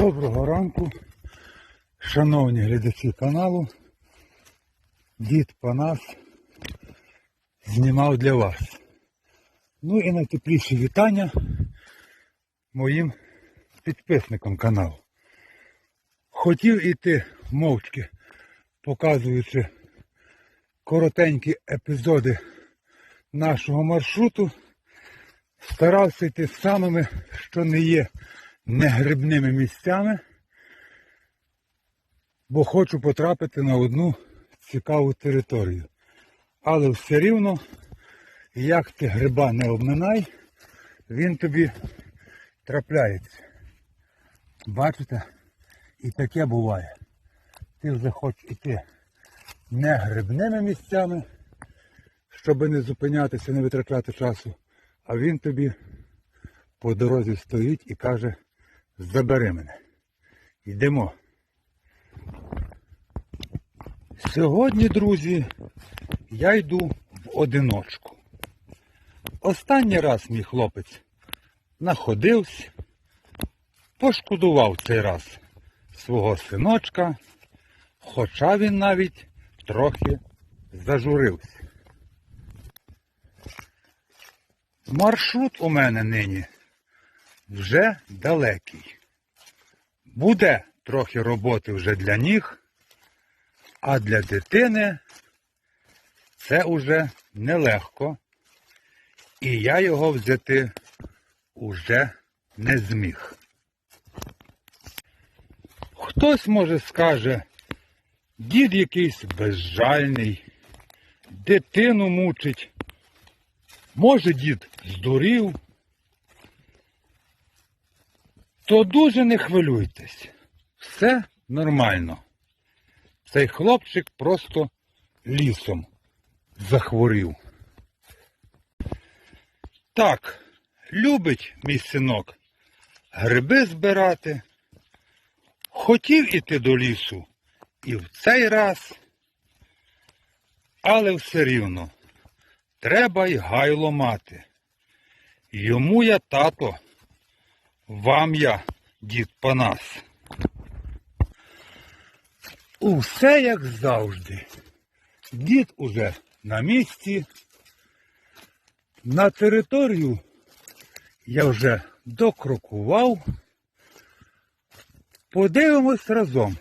Доброго ранку, шановні глядачі каналу. Дід Панас знімав для вас. Ну і найтепліші вітання моїм підписникам каналу. Хотів іти мовчки, показуючи коротенькі епізоди нашого маршруту. Старався йти самими, що не є негрибними місцями, бо хочу потрапити на одну цікаву територію. Але все рівно, як ти гриба не обминай, він тобі трапляється. Бачите? І таке буває. Ти вже хочеш іти не грибними місцями, щоб не зупинятися, не витрачати часу, а він тобі по дорозі стоїть і каже, забери мене. Йдемо. Сьогодні, друзі, я йду в одиночку. Останній раз мій хлопець находився, пошкодував цей раз свого синочка, хоча він навіть трохи зажурився. Маршрут у мене нині вже далекий. Буде трохи роботи вже для ніг, а для дитини це уже нелегко. І я його взяти уже не зміг. Хтось може скаже, дід якийсь безжальний, дитину мучить. Може, дід здурів. То дуже не хвилюйтесь. Все нормально. Цей хлопчик просто лісом захворів. Так, любить мій синок гриби збирати. Хотів іти до лісу і в цей раз, але все рівно треба й гайло мати. Йому я тато, вам я, дід Панас. Усе як завжди. Дід уже на місці. На територію я вже докрокував. Подивимось разом,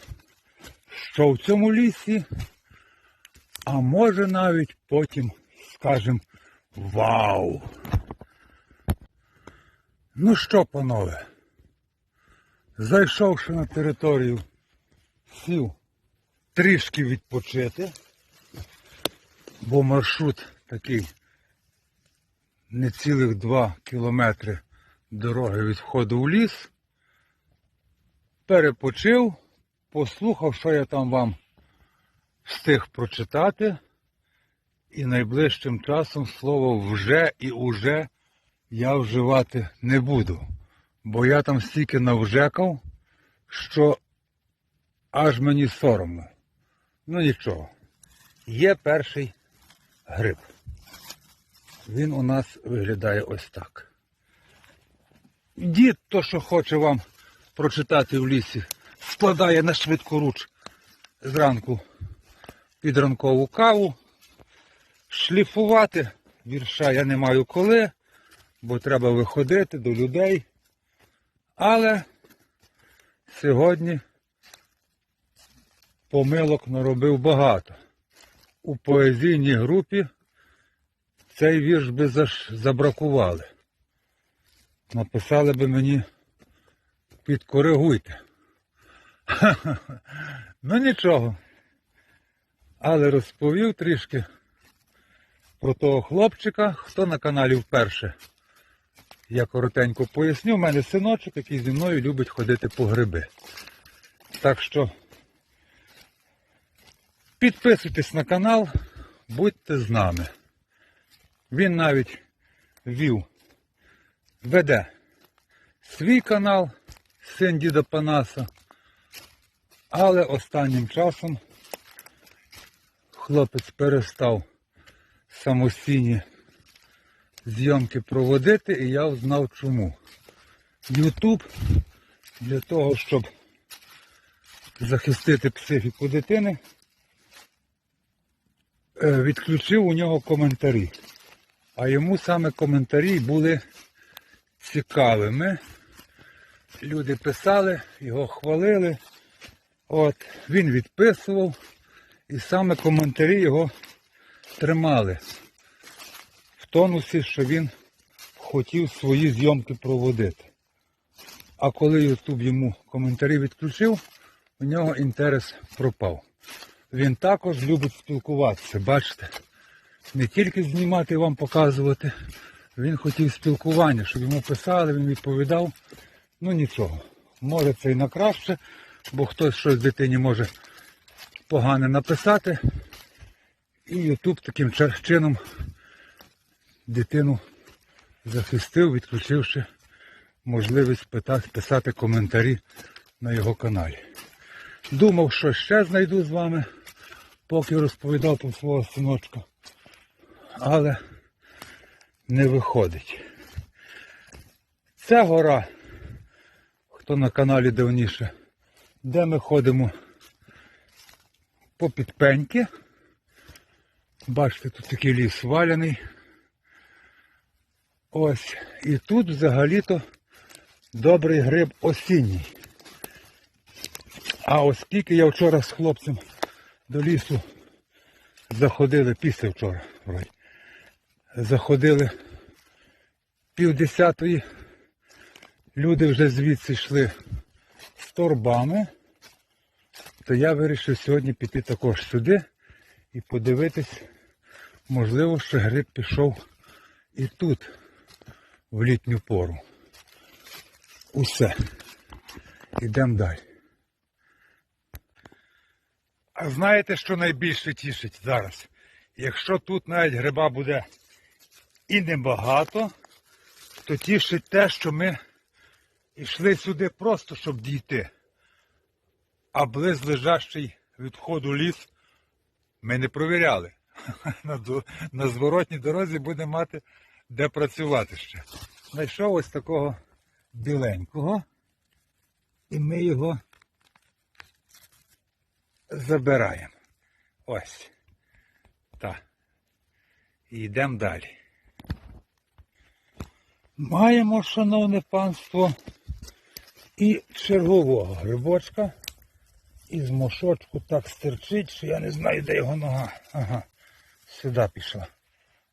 що в цьому лісі, а може навіть потім скажемо Вау! Ну що, панове, зайшовши на територію, сів трішки відпочити, бо маршрут такий не цілих два кілометри дороги від входу в ліс. Перепочив, послухав, що я там вам встиг прочитати. І найближчим часом слово вже і уже я вживати не буду. Бо я там стільки навжекав, що аж мені соромно. Ну нічого. Є перший гриб. Він у нас виглядає ось так. Дід, то, що хоче вам прочитати в лісі, складає на швидку руч зранку під ранкову каву. Шліфувати вірша я не маю коли, бо треба виходити до людей. Але сьогодні помилок наробив багато. У поезійній групі цей вірш би забракували. Написали би мені підкоригуйте. Ну нічого. Але розповів трішки про того хлопчика, хто на каналі вперше. Я коротенько поясню, у мене синочок, який зі мною любить ходити по гриби. Так що підписуйтесь на канал, будьте з нами. Він навіть вів, веде свій канал, син діда Панаса. Але останнім часом хлопець перестав самостійні зйомки проводити, і я знав чому. Ютуб для того, щоб захистити психіку дитини, е, відключив у нього коментарі. А йому саме коментарі були цікавими. Люди писали, його хвалили. От, він відписував, і саме коментарі його тримали тонусі, що він хотів свої зйомки проводити. А коли Ютуб йому коментарі відключив, у нього інтерес пропав. Він також любить спілкуватися, бачите? Не тільки знімати і вам показувати, він хотів спілкування, щоб йому писали, він відповідав. Ну нічого. Може це і на краще, бо хтось щось дитині може погане написати. І Ютуб таким чином дитину захистив, відключивши можливість писати коментарі на його каналі. Думав, що ще знайду з вами, поки розповідав про свого синочка. Але не виходить. Ця гора, хто на каналі давніше, де ми ходимо по підпеньки. Бачите, тут такий ліс валяний. Ось. І тут взагалі-то добрий гриб осінній. А оскільки я вчора з хлопцем до лісу заходили, після вчора, вроді, заходили півдесятої, люди вже звідси йшли з торбами, то я вирішив сьогодні піти також сюди і подивитись, можливо, що гриб пішов і тут, в літню пору. Усе. Ідемо далі. А знаєте, що найбільше тішить зараз? Якщо тут навіть гриба буде і небагато, то тішить те, що ми йшли сюди просто, щоб дійти. А близлежащий від входу ліс ми не провіряли. На, зворотній дорозі буде мати де працювати ще. Знайшов ось такого біленького, і ми його забираємо. Ось. Так. І йдемо далі. Маємо, шановне панство, і чергового грибочка. Із мошочку так стирчить, що я не знаю, де його нога. Ага, сюди пішла.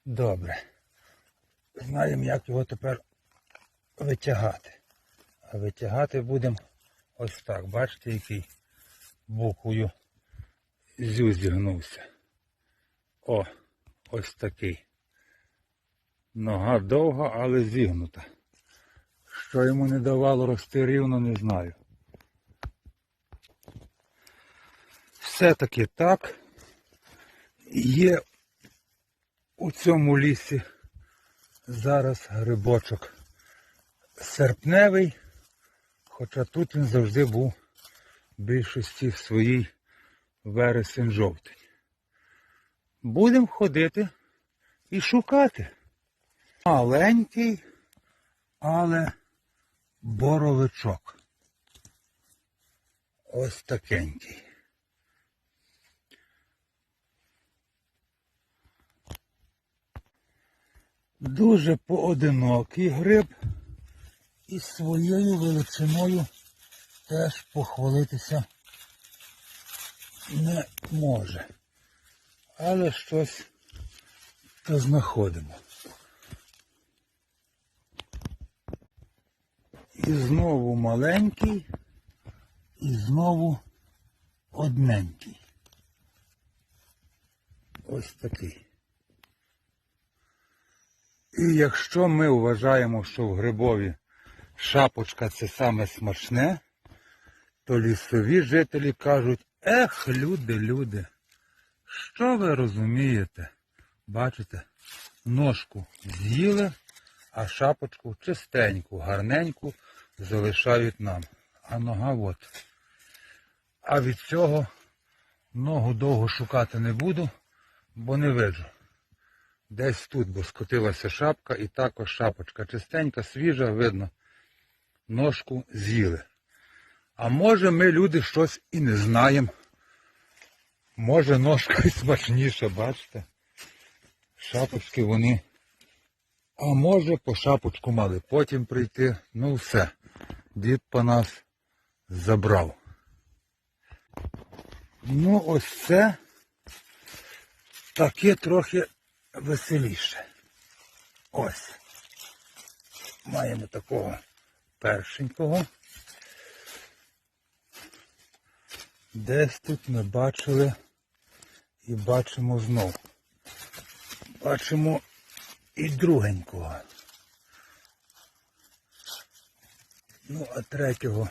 Добре. Знаємо, як його тепер витягати. А витягати будемо ось так. Бачите, який буквою зю зігнувся. О, ось такий. Нога довга, але зігнута. Що йому не давало рости рівно, не знаю. Все-таки так. Є у цьому лісі зараз грибочок серпневий, хоча тут він завжди був в більшості своїй вересень-жовтень. Будемо ходити і шукати. Маленький, але боровичок. Ось такенький. Дуже поодинокий гриб і своєю величиною теж похвалитися не може. Але щось то знаходимо. І знову маленький, і знову одненький. Ось такий. І якщо ми вважаємо, що в грибові шапочка це саме смачне, то лісові жителі кажуть, ех, люди, люди, що ви розумієте? Бачите, ножку з'їли, а шапочку чистеньку, гарненьку залишають нам. А нога от. А від цього ногу довго шукати не буду, бо не виджу. Десь тут, бо скотилася шапка і також шапочка чистенька, свіжа, видно, ножку з'їли. А може ми люди щось і не знаємо. Може ножка і смачніша, бачите? Шапочки вони. А може по шапочку мали потім прийти. Ну все. Дід по нас забрав. Ну ось це таке трохи веселіше. Ось. Маємо такого першенького. Десь тут ми бачили і бачимо знов. Бачимо і другенького. Ну, а третього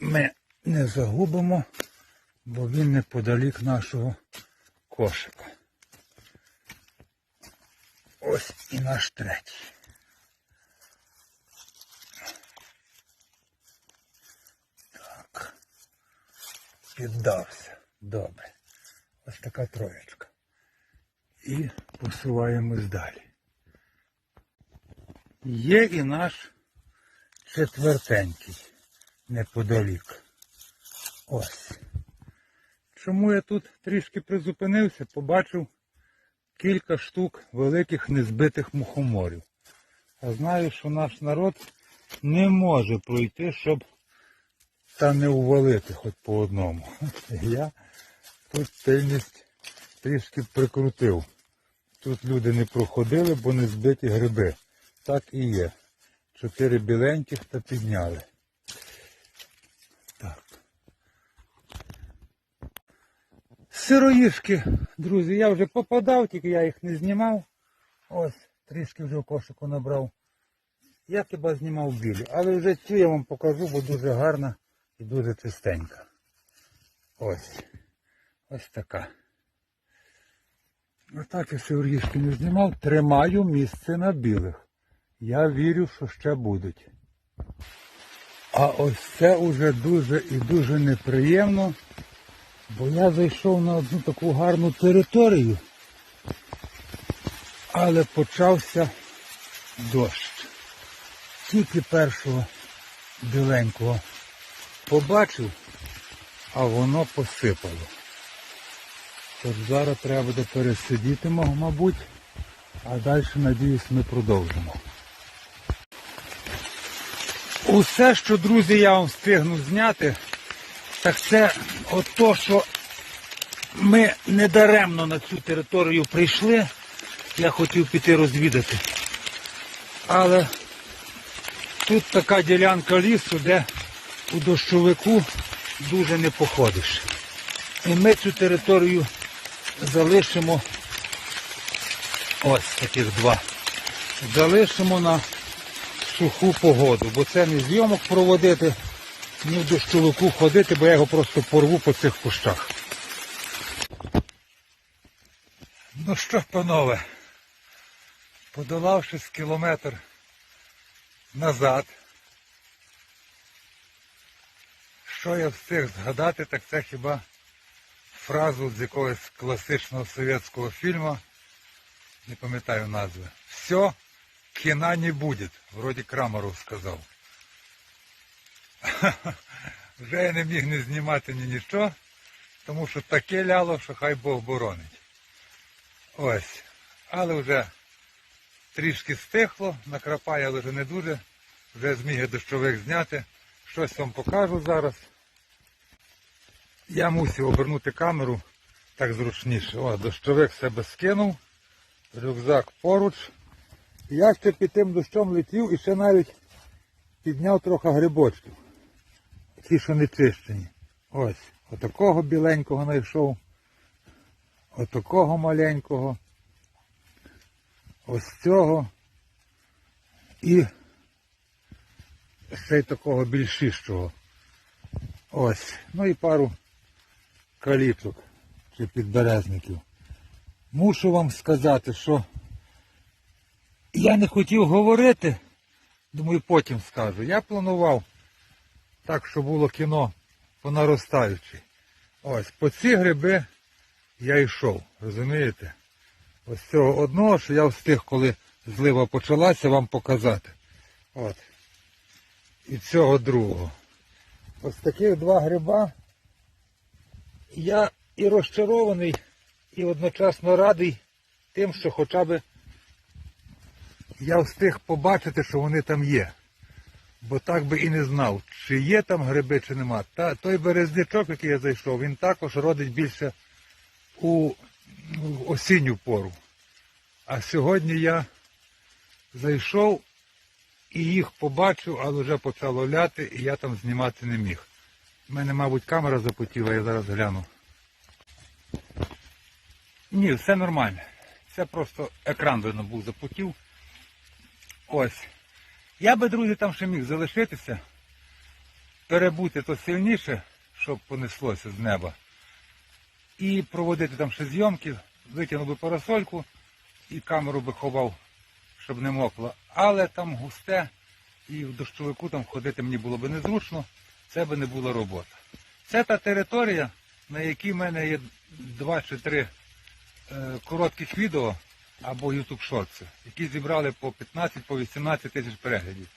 ми не загубимо, бо він неподалік нашого кошика. Ось і наш третій. Так. Піддався. Добре. Ось така троєчка. І посуваємось далі. Є і наш четвертенький неподалік. Ось. Чому я тут трішки призупинився, побачив кілька штук великих незбитих мухоморів. А знаю, що наш народ не може пройти, щоб та не увалити хоч по одному. Я тут пильність трішки прикрутив. Тут люди не проходили, бо не збиті гриби. Так і є. Чотири біленьких та підняли. Сироїшки, друзі, я вже попадав, тільки я їх не знімав. Ось, трішки вже в кошику набрав. Я хіба знімав білі, але вже цю я вам покажу, бо дуже гарна і дуже чистенька. Ось. Ось така. Отак я сироїшки не знімав. Тримаю місце на білих. Я вірю, що ще будуть. А ось це уже дуже і дуже неприємно, бо я зайшов на одну таку гарну територію, але почався дощ. Тільки першого біленького побачив, а воно посипало. Тож зараз треба буде пересидіти, мабуть, а далі, надіюсь, ми продовжимо. Усе, що, друзі, я вам встигну зняти, так це от то, що ми недаремно на цю територію прийшли. Я хотів піти розвідати. Але тут така ділянка лісу, де у дощовику дуже не походиш. І ми цю територію залишимо ось таких два. Залишимо на суху погоду, бо це не зйомок проводити, ні в дощовику ходити, бо я його просто порву по цих кущах. Ну що, панове, подолавши з кілометр назад, що я встиг згадати, так це хіба фразу з якогось класичного совєтського фільму, не пам'ятаю назви. Все, кіна не буде, вроді Крамаров сказав. Вже я не міг не знімати ні нічого, тому що таке ляло, що хай Бог боронить. Ось. Але вже трішки стихло, накрапає, але вже не дуже. Вже зміги дощових зняти. Щось вам покажу зараз. Я мусив обернути камеру так зручніше. О, дощовик себе скинув, рюкзак поруч. Я ще під тим дощом летів і ще навіть підняв трохи грибочків. Ті, що не чищені. Ось. Отакого біленького знайшов. Отакого маленького. Ось цього. І ще й такого більшищого. Ось. Ну і пару каліток чи підберезників. Мушу вам сказати, що я не хотів говорити, думаю, потім скажу. Я планував так, що було кіно по наростаючій. Ось, по ці гриби я йшов, розумієте? Ось цього одного, що я встиг, коли злива почалася, вам показати. От. і цього другого. Ось таких два гриба. Я і розчарований, і одночасно радий тим, що хоча б я встиг побачити, що вони там є. Бо так би і не знав, чи є там гриби, чи нема. Та той березнячок, який я зайшов, він також родить більше у осінню пору. А сьогодні я зайшов і їх побачив, але вже почало ляти, і я там знімати не міг. У мене, мабуть, камера запотіла, я зараз гляну. Ні, все нормально. Це просто екран видно був запотів. Ось. Я би, друзі, там ще міг залишитися, перебути то сильніше, щоб понеслося з неба. І проводити там ще зйомки, витягнув би парасольку і камеру би ховав, щоб не мокло. Але там густе і в дощовику там ходити мені було би незручно, це би не була робота. Це та територія, на якій в мене є два чи три е, коротких відео або YouTube шорти, які зібрали по 15 по 18 тисяч переглядів.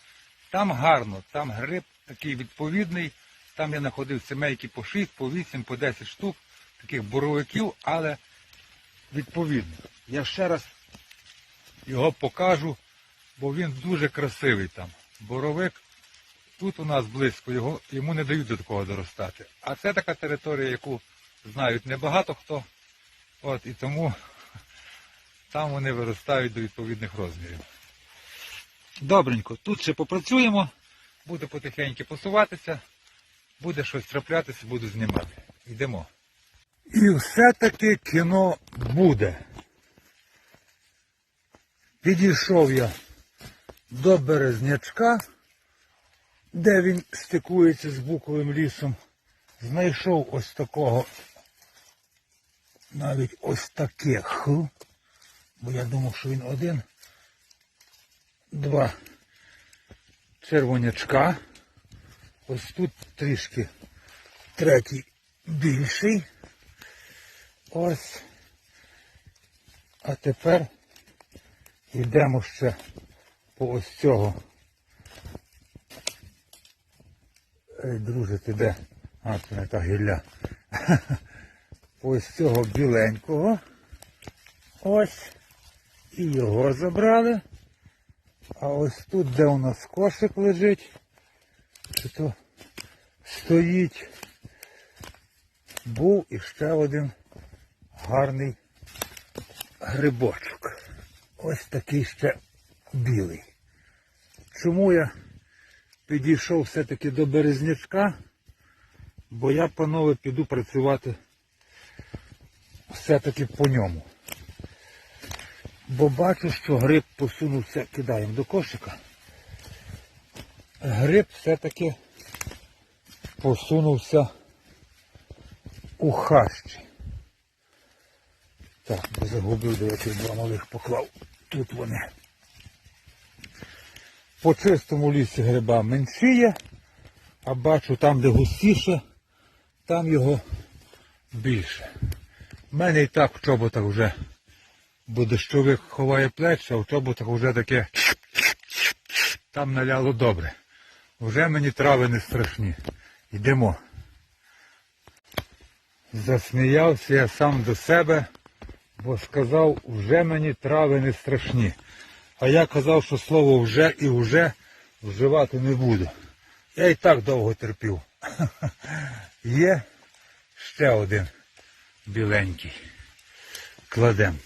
Там гарно, там гриб такий відповідний, там я знаходив сімейки по 6, по 8, по 10 штук, таких боровиків, але відповідно. Я ще раз його покажу, бо він дуже красивий там. Боровик тут у нас близько, його, йому не дають до такого доростати. А це така територія, яку знають небагато хто. От, і тому там вони виростають до відповідних розмірів. Добренько, тут ще попрацюємо, буде потихеньку посуватися, буде щось траплятися, буду знімати. Йдемо. І все-таки кіно буде. Підійшов я до Березнячка, де він стикується з буковим лісом. Знайшов ось такого, навіть ось таких, бо я думав, що він один. Два червонячка. Ось тут трішки третій більший. Ось. А тепер йдемо ще по ось цього. Ей, друже, ти де? А, це не та гілля. Ось цього біленького. Ось. І його забрали. А ось тут, де у нас кошик лежить, то стоїть, був іще один гарний грибочок. Ось такий ще білий. Чому я підійшов все-таки до березнячка? Бо я, панове, піду працювати все-таки по ньому. Бо бачу, що гриб посунувся, кидаємо до кошика. Гриб все-таки посунувся у хащі. Так, бо загубив, я ці два малих поклав. Тут вони. По чистому лісі гриба меншіє, а бачу там, де густіше, там його більше. У мене і так в чоботах вже, бо дощовик ховає плечі, а в чоботах вже таке там наляло добре. Вже мені трави не страшні. Йдемо. Засміявся я сам до себе, бо сказав, вже мені трави не страшні. А я казав, що слово вже і вже вживати не буду. Я і так довго терпів. Є ще один біленький. Кладем.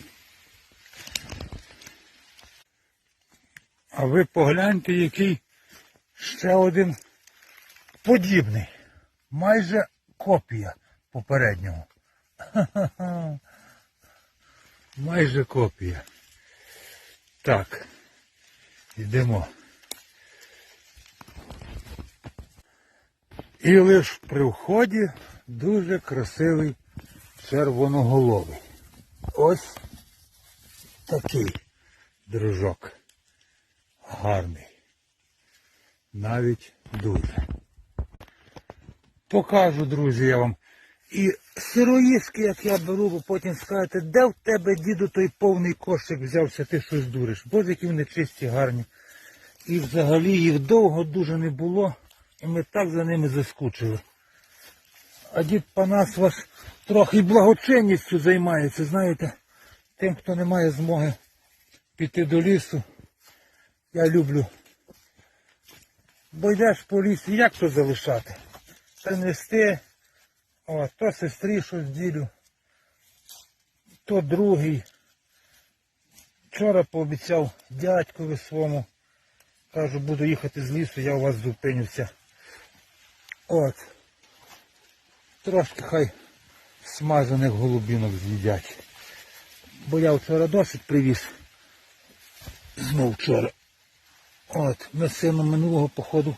А ви погляньте, який ще один подібний. Майже копія попереднього. Майже копія. Так, йдемо. І лиш при вході дуже красивий червоноголовий. Ось такий дружок. Гарний. Навіть дуже. Покажу, друзі, я вам. І сироїшки, як я беру, бо потім скажете, де в тебе, діду, той повний кошик взявся, ти щось дуриш. Боже, які вони чисті, гарні. І взагалі їх довго дуже не було, і ми так за ними заскучили. А дід Панас ваш трохи благочинністю займається, знаєте, тим, хто не має змоги піти до лісу. Я люблю. Бо йдеш по лісі, як то залишати? Принести, о, то сестрі щось ділю, то другий. Вчора пообіцяв дядькові своєму. Кажу, буду їхати з лісу, я у вас зупинюся. От. Трошки хай смажених голубінок з'їдять. Бо я вчора досить привіз. Знов вчора. От, ми з сином минулого походу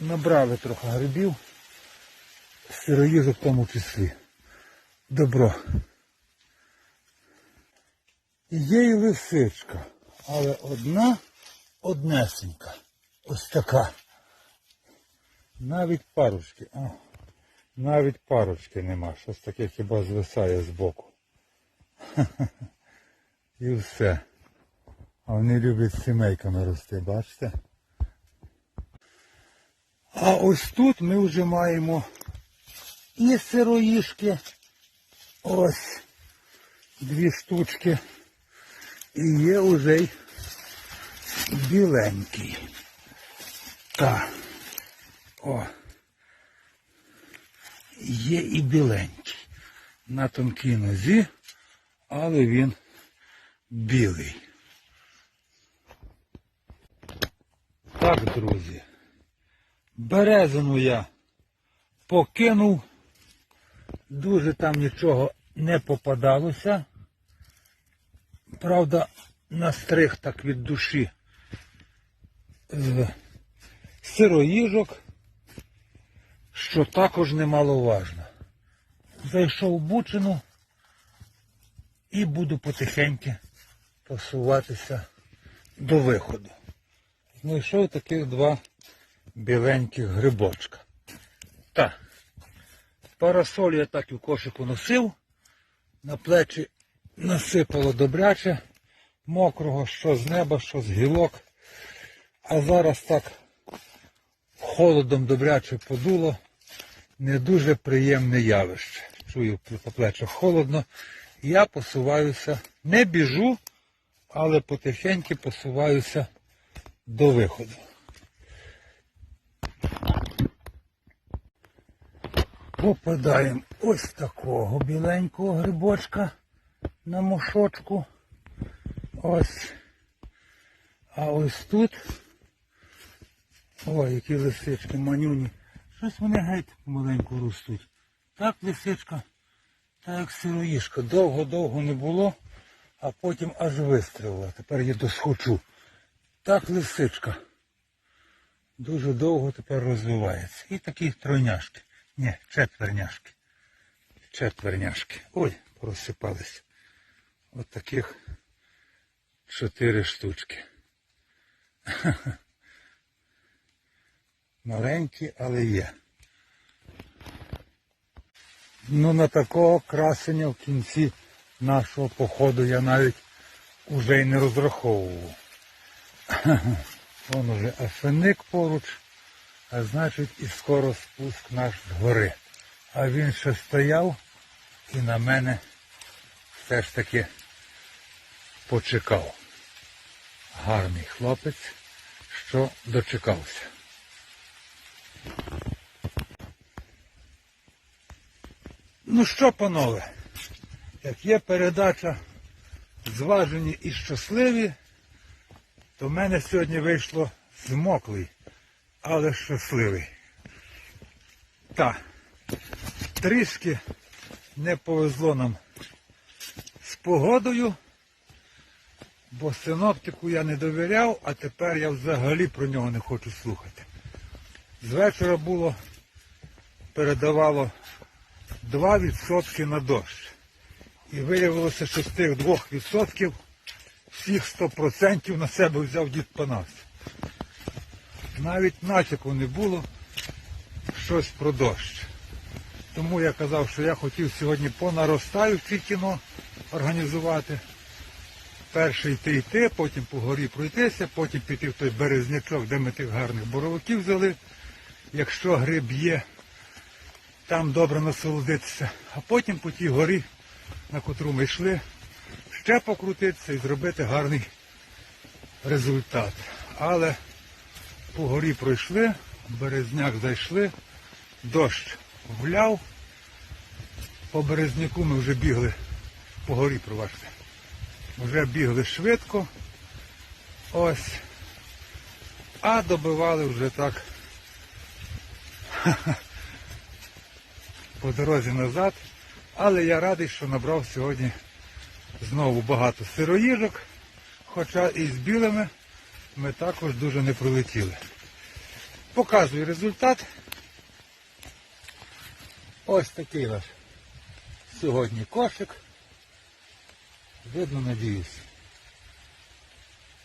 набрали трохи грибів. Сироїжок в тому числі. Добро. Є і лисичка, але одна однесенька. Ось така. Навіть парочки. А, навіть парочки нема. Щось таке хіба звисає збоку. І все. А вони люблять сімейками рости, бачите? А ось тут ми вже маємо і сироїшки. Ось дві штучки. І є уже й біленький. Так. О. Є і біленький. На тонкій нозі, але він білий. Так, друзі. Березину я покинув. Дуже там нічого не попадалося. Правда, настриг так від душі з сироїжок, що також немаловажно. Зайшов в бучину і буду потихеньки посуватися до виходу. Знайшов таких два біленьких грибочка. Так, парасоль я так і в кошику носив, на плечі насипало добряче, мокрого, що з неба, що з гілок. А зараз так холодом добряче подуло. Не дуже приємне явище. Чую по плечах холодно. Я посуваюся, не біжу, але потихеньки посуваюся до виходу. Попадаємо ось такого біленького грибочка на мошочку. Ось. А ось тут. Ой, які лисички манюні. Щось вони геть маленько ростуть. Так лисичка, так як сироїшка. Довго-довго не було, а потім аж вистрілила. Тепер я досхочу. Так лисичка. Дуже довго тепер розвивається. І такі тройняшки. Ні, четверняшки. Четверняшки. Ой, порозсипались. От таких чотири штучки. Маленькі, але є. Ну на такого красення в кінці нашого походу я навіть уже й не розраховував. Вон уже афеник поруч, а значить і скоро спуск наш з гори. А він ще стояв і на мене все ж таки почекав. Гарний хлопець, що дочекався. Ну що, панове, як є передача зважені і щасливі, то в мене сьогодні вийшло змоклий, але щасливий. Так, трішки не повезло нам з погодою, бо синоптику я не довіряв, а тепер я взагалі про нього не хочу слухати. З вечора було, передавало 2% на дощ. І виявилося, що з тих 2% всіх 100% на себе взяв дід Панас. Навіть натяку не було щось про дощ. Тому я казав, що я хотів сьогодні по наростаючій кіно організувати. Перший йти йти, потім по горі пройтися, потім піти в той березнячок, де ми тих гарних боровиків взяли. Якщо гриб є, там добре насолодитися. А потім по тій горі, на котру ми йшли, ще покрутитися і зробити гарний результат. Але по горі пройшли, березняк зайшли, дощ гуляв. По березняку ми вже бігли по горі, пробачте. Вже бігли швидко. Ось. А добивали вже так по дорозі назад. Але я радий, що набрав сьогодні знову багато сироїжок, хоча і з білими ми також дуже не пролетіли. Показую результат. Ось такий наш сьогодні кошик. Видно, надіюсь.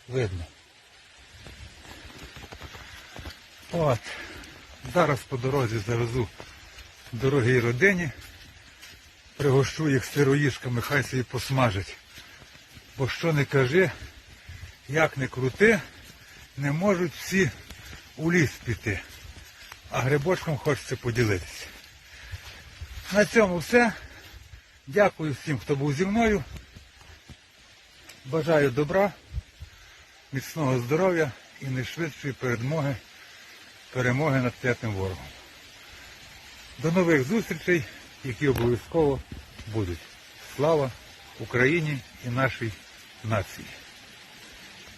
Видно. От. Зараз по дорозі завезу дорогій родині. Пригощу їх сироїшками, хай собі посмажать. Бо що не кажи, як не крути, не можуть всі у ліс піти. А грибочком хочеться поділитися. На цьому все. Дякую всім, хто був зі мною. Бажаю добра, міцного здоров'я і найшвидшої перемоги, перемоги над п'ятим ворогом. До нових зустрічей, які обов'язково будуть. Слава Україні і нашій нації!